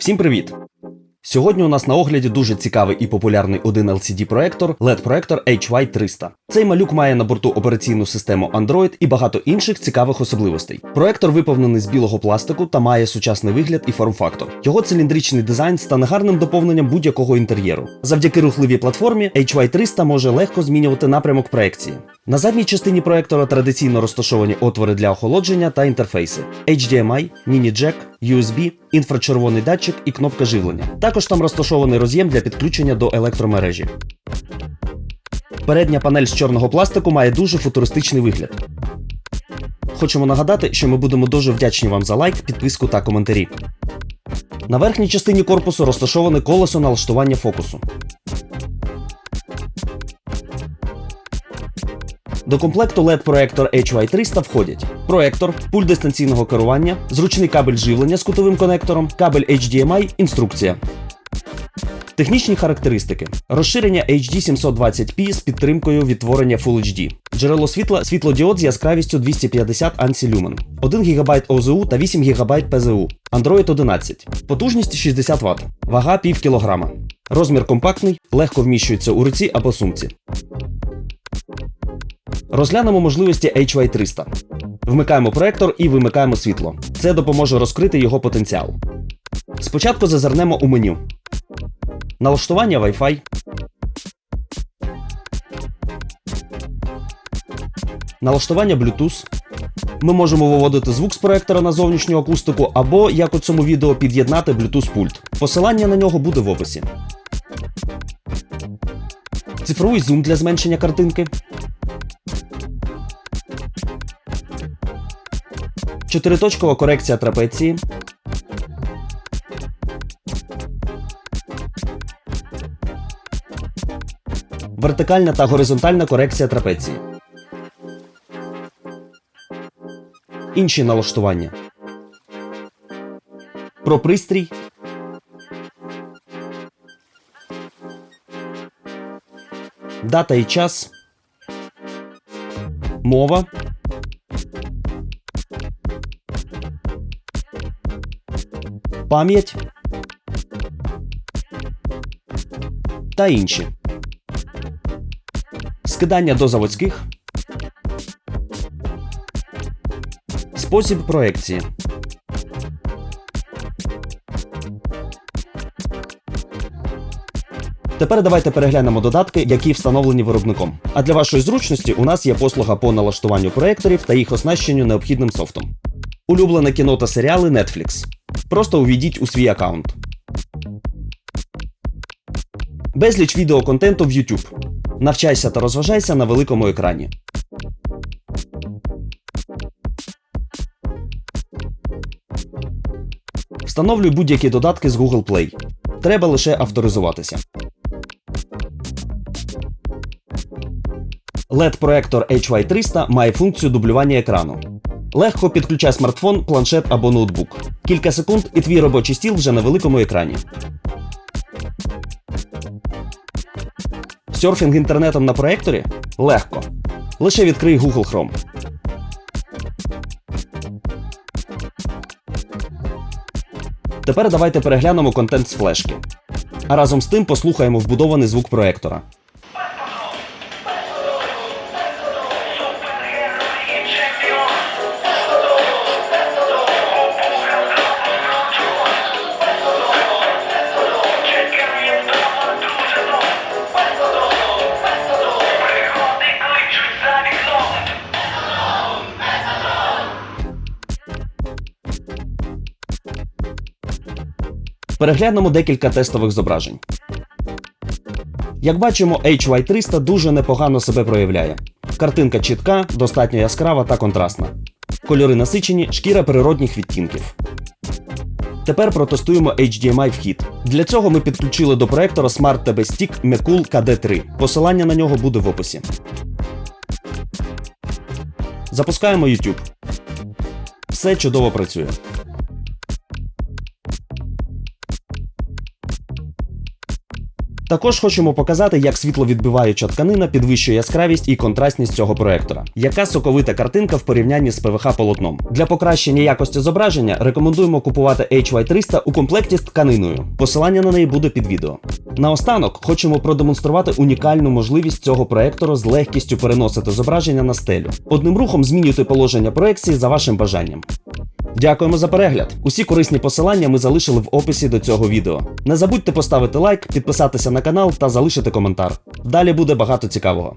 Всім привіт! Сьогодні у нас на огляді дуже цікавий і популярний один LCD проектор LED проектор HY300. Цей малюк має на борту операційну систему Android і багато інших цікавих особливостей. Проектор виповнений з білого пластику та має сучасний вигляд і форм-фактор. Його циліндричний дизайн стане гарним доповненням будь-якого інтер'єру. Завдяки рухливій платформі HY300 може легко змінювати напрямок проекції. На задній частині проектора традиційно розташовані отвори для охолодження та інтерфейси: HDMI, міні-джек, USB, інфрачервоний датчик і кнопка живлення. Також там розташований роз'єм для підключення до електромережі. Передня панель з чорного пластику має дуже футуристичний вигляд. Хочемо нагадати, що ми будемо дуже вдячні вам за лайк, підписку та коментарі. На верхній частині корпусу розташоване колесо налаштування фокусу. До комплекту LED проектор HY300 входять проектор, пульт дистанційного керування, зручний кабель живлення з кутовим конектором, кабель HDMI, інструкція. Технічні характеристики: розширення HD 720p з підтримкою відтворення Full HD. Джерело світла світлодіод з яскравістю 250 ANSI Lumen, 1 ГБ ОЗУ та 8 ГБ ПЗУ, Android 11, потужність 60 Вт, вага пів кілограма. Розмір компактний, легко вміщується у руці або сумці. Розглянемо можливості HY300. Вмикаємо проектор і вимикаємо світло. Це допоможе розкрити його потенціал. Спочатку зазирнемо у меню. Налаштування Wi-Fi. Налаштування Bluetooth. Ми можемо виводити звук з проектора на зовнішню акустику або, як у цьому відео, під'єднати Bluetooth пульт. Посилання на нього буде в описі. Цифровий зум для зменшення картинки. Чотириточкова корекція трапеції. Вертикальна та горизонтальна корекція трапеції. Інші налаштування. Про пристрій. Дата і час. Мова. пам'ять та інші. Скидання до заводських. Спосіб проекції. Тепер давайте переглянемо додатки, які встановлені виробником. А для вашої зручності у нас є послуга по налаштуванню проекторів та їх оснащенню необхідним софтом. Улюблене кіно та серіали Netflix. Просто увійдіть у свій аккаунт. Безліч відеоконтенту в YouTube. Навчайся та розважайся на великому екрані. Встановлюй будь-які додатки з Google Play. Треба лише авторизуватися. LED проектор HY300 має функцію дублювання екрану. Легко підключай смартфон, планшет або ноутбук. Кілька секунд і твій робочий стіл вже на великому екрані. Серфінг інтернетом на проекторі легко. Лише відкрий Google Chrome. Тепер давайте переглянемо контент з флешки. А разом з тим послухаємо вбудований звук проектора. Переглянемо декілька тестових зображень. Як бачимо, HY300 дуже непогано себе проявляє. Картинка чітка, достатньо яскрава та контрастна. Кольори насичені, шкіра природних відтінків. Тепер протестуємо HDMI вхід. Для цього ми підключили до проектора Smart TV Stick Mekul KD3. Посилання на нього буде в описі. Запускаємо YouTube. Все чудово працює. Також хочемо показати, як світловідбиваюча тканина підвищує яскравість і контрастність цього проектора. Яка соковита картинка в порівнянні з ПВХ полотном. Для покращення якості зображення рекомендуємо купувати HY300 у комплекті з тканиною. Посилання на неї буде під відео. Наостанок хочемо продемонструвати унікальну можливість цього проектора з легкістю переносити зображення на стелю. Одним рухом змінюйте положення проекції за вашим бажанням. Дякуємо за перегляд. Усі корисні посилання ми залишили в описі до цього відео. Не забудьте поставити лайк, підписатися на канал та залишити коментар. Далі буде багато цікавого.